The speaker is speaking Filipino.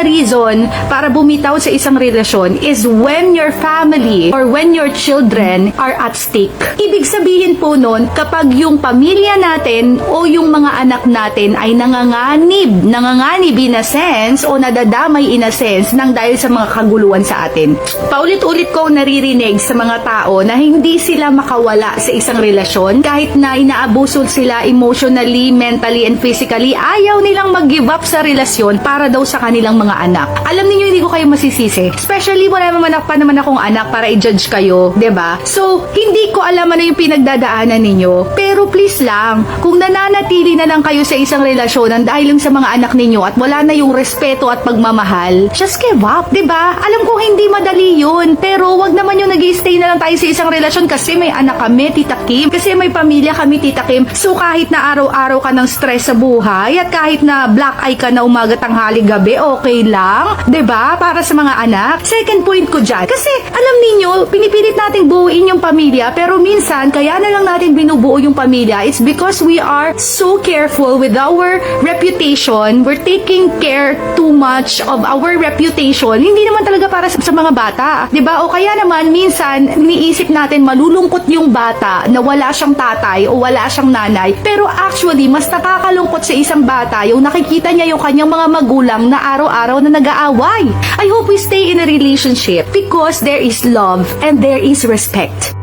na reason para bumitaw sa isang relasyon is when your family or when your children are at stake. Ibig sabihin po nun, kapag yung pamilya natin o yung mga anak natin ay nanganganib, nanganganib in a sense o nadadamay in a sense nang dahil sa mga kaguluhan sa atin. Paulit-ulit ko naririnig sa mga tao na hindi sila makawala sa isang relasyon kahit na inaabuso sila emotionally, mentally, and physically, ayaw nilang mag-give up sa relasyon para daw sa kanilang mga anak. Alam niyo hindi ko kayo masisisi. Especially wala naman pa naman akong anak para i-judge kayo, 'di ba? So, hindi ko alam ano yung pinagdadaanan ninyo. Pero please lang, kung nananatili na lang kayo sa isang relasyon dahil lang sa mga anak ninyo at wala na yung respeto at pagmamahal, just give up, 'di ba? Alam ko hindi madali 'yun, pero lang tayo sa isang relasyon kasi may anak kami, Tita Kim, kasi may pamilya kami, Tita Kim. So kahit na araw-araw ka ng stress sa buhay at kahit na black eye ka na umaga, tanghali, gabi, okay lang, ba? Para sa mga anak. Second point ko dyan, kasi alam ninyo, pinipilit nating buuin yung pamilya, pero minsan kaya na lang natin binubuo yung pamilya, it's because we are so careful with our reputation. We're taking care too much of our reputation. Hindi naman talaga para sa, sa mga bata, ba? O kaya naman minsan iniisip natin malulungkot yung bata na wala siyang tatay o wala siyang nanay. Pero actually, mas nakakalungkot sa isang bata yung nakikita niya yung kanyang mga magulang na araw-araw na nag-aaway. I hope we stay in a relationship because there is love and there is respect.